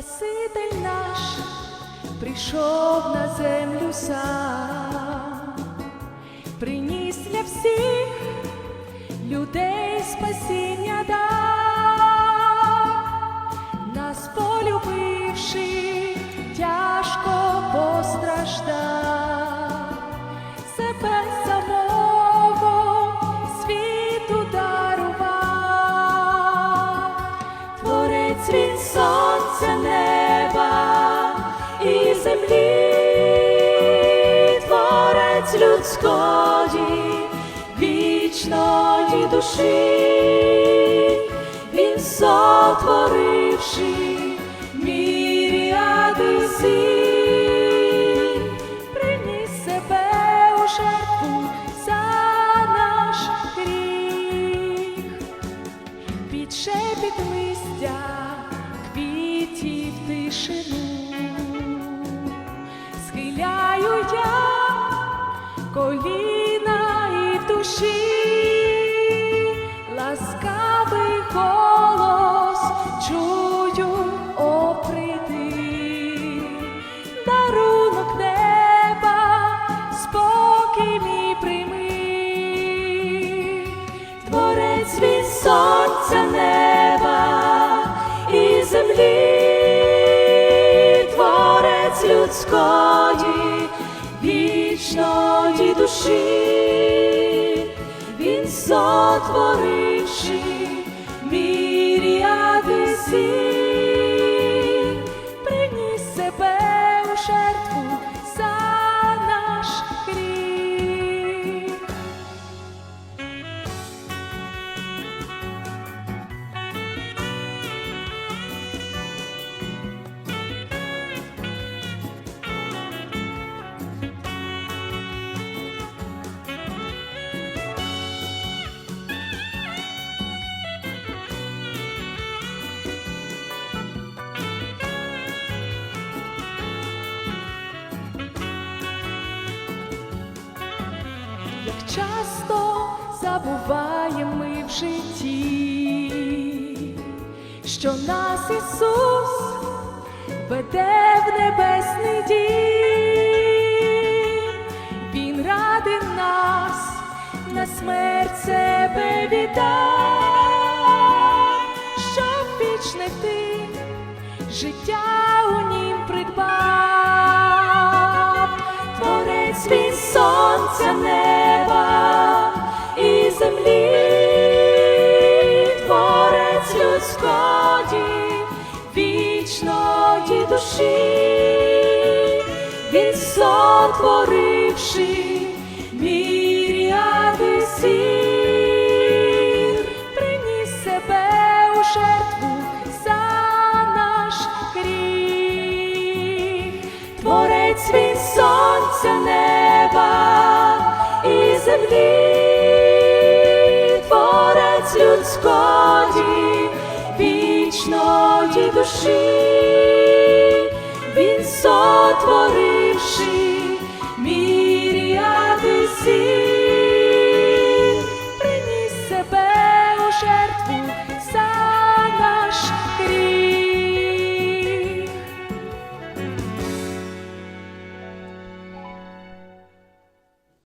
Спаситель наш прийшов на землю сам, приніс для всіх людей спасіння землі, творець людської, вічної душі, він сотворивши міріади зір, приніс себе у жертву за наш гріх. Під шепіт листя, квітів тишину, схиляю я коліна і в душі, ласкавий голос чую, о, прийди, дарунок неба, спокій мій прийми. Творець від сонця неба і землі, творець людської, душі, він сотворивши часто забуваємо ми в житті, що нас Ісус веде в небесний людської, вічної душі, він сотворивши міріади зір, приніс себе у жертву за наш гріх, творець від сонця вічноті душі, він сотворивши міріяти сі.